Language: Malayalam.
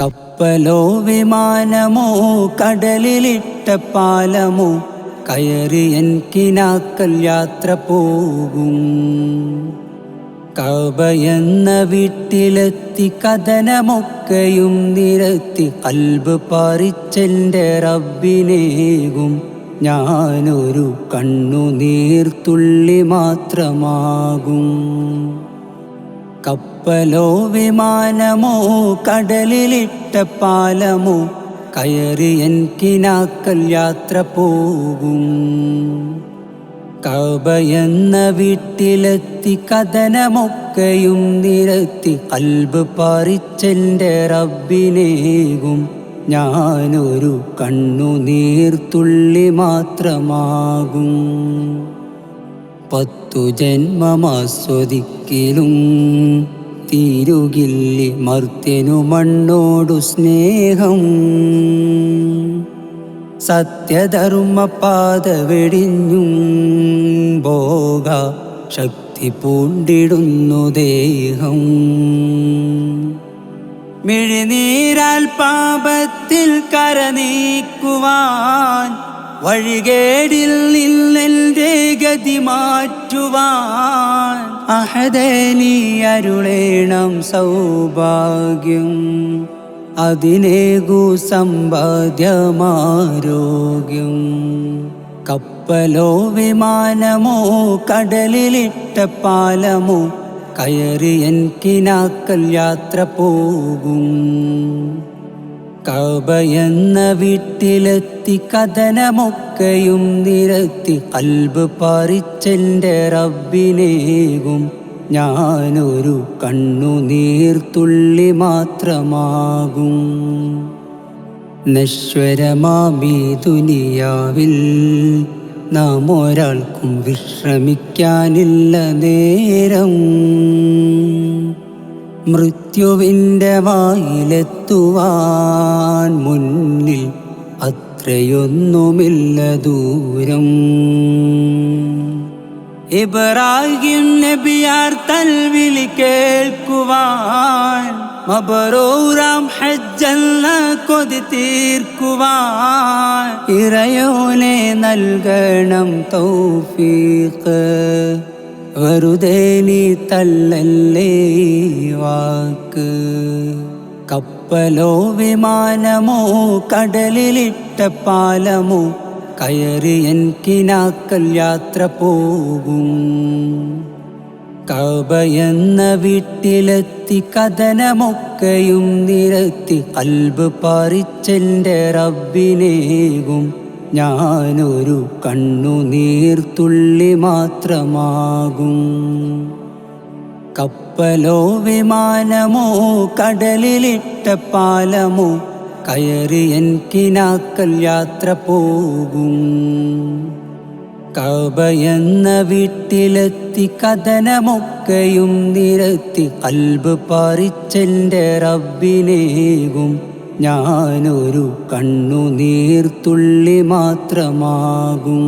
കപ്പലോ വിമാനമോ കടലിലിട്ട പാലമോ കയറി എൻ കിനാക്കൽ യാത്ര പോകും. കബയെന്ന വീട്ടിലെത്തി കഥനമൊക്കെയും നിരത്തി കൽബ് പറിച്ചെന്റെ റബ്ബിനേകും. ഞാനൊരു കണ്ണുനീർത്തുള്ളി മാത്രമാകും. കപ്പലോ വിമാനമോ കടലിലിട്ട പാലമോ കയറി എൻ കിനാക്കൽ യാത്ര പോകും. കബ എന്ന വീട്ടിലെത്തി കഥനമൊക്കെയും നിരത്തി കൽബ് പറിച്ചെന്റെ റബ്ബിനേകും. ഞാനൊരു കണ്ണുനീർത്തുള്ളി മാത്രമാകും. പത്തു ജന്മമാസ്വദിക്കലും തീരുകില്ലി മർത്യനു മണ്ണോടു സ്നേഹം. സത്യധർമ്മ പാത വെടിഞ്ഞും ഭോഗ ശക്തി പൂണ്ടിടുന്നു ദേഹം. മിഴിനീരാൽ പാപത്തിൽ കര നീക്കുവാൻ വഴികേടിൽ നിന്നെന്റെ ഗതി മാറ്റുവാൻ അഹദനി അരുളേണം സൗഭാഗ്യം. അതിനേകു സമ്പാദ്യമാരോഗ്യം. കപ്പലോ വിമാനമോ കടലിലിട്ട പാലമോ കയറി എൻ കിനാക്കൽ യാത്ര പോകും. കബ എന്ന വീട്ടിലെത്തി കഥനമൊക്കെയും നിരത്തി അൽബ് പറിച്ചെന്റെ റബ്ബിനേകും. ഞാനൊരു കണ്ണുനീർത്തുള്ളി മാത്രമാകും. നശ്വരമാമീ ദുനിയാവിൽ നാം ഒരാൾക്കും വിശ്രമിക്കാനില്ല നേരം. മൃത്യുവിന്റെ വായിലെത്തുവാൻ മുന്നിൽ അത്രയൊന്നുമില്ല ദൂരം. ഇബ്രാഹിം നബിയാർ തൽവിളി കേൾക്കുവാൻ മബറൂറാം ഹജ്ജല്ല കൊതി തീർക്കുവാൻ ഇറയോനെ നൽകണം തൗഫീഖ്. വെറുതെ നീ തല്ലല്ലേ വാക്ക്? കപ്പലോ വിമാനമോ കടലിലിട്ട പാലമോ കയറി എൻ കിനാക്കൽ യാത്ര പോകും. കബ എന്ന വീട്ടിലെത്തി കഥനമൊക്കെയും നിരത്തി കൽബ് പറിച്ചെന്റെ റബ്ബിനേകും. ഞാനൊരു കണ്ണുനീർത്തുള്ളി മാത്രമാകും. കപ്പലോ വിമാനമോ കടലിലിട്ട പാലമോ കയറി എൻ കിനാക്കൽ യാത്ര പോകും. കബ എന്ന വീട്ടിലെത്തി കഥനമൊക്കെയും നിരത്തി കൽബ് പറിച്ചെന്റെ റബ്ബിനേകും. ഞാനൊരു കണ്ണുനീർത്തുള്ളി മാത്രമാകും.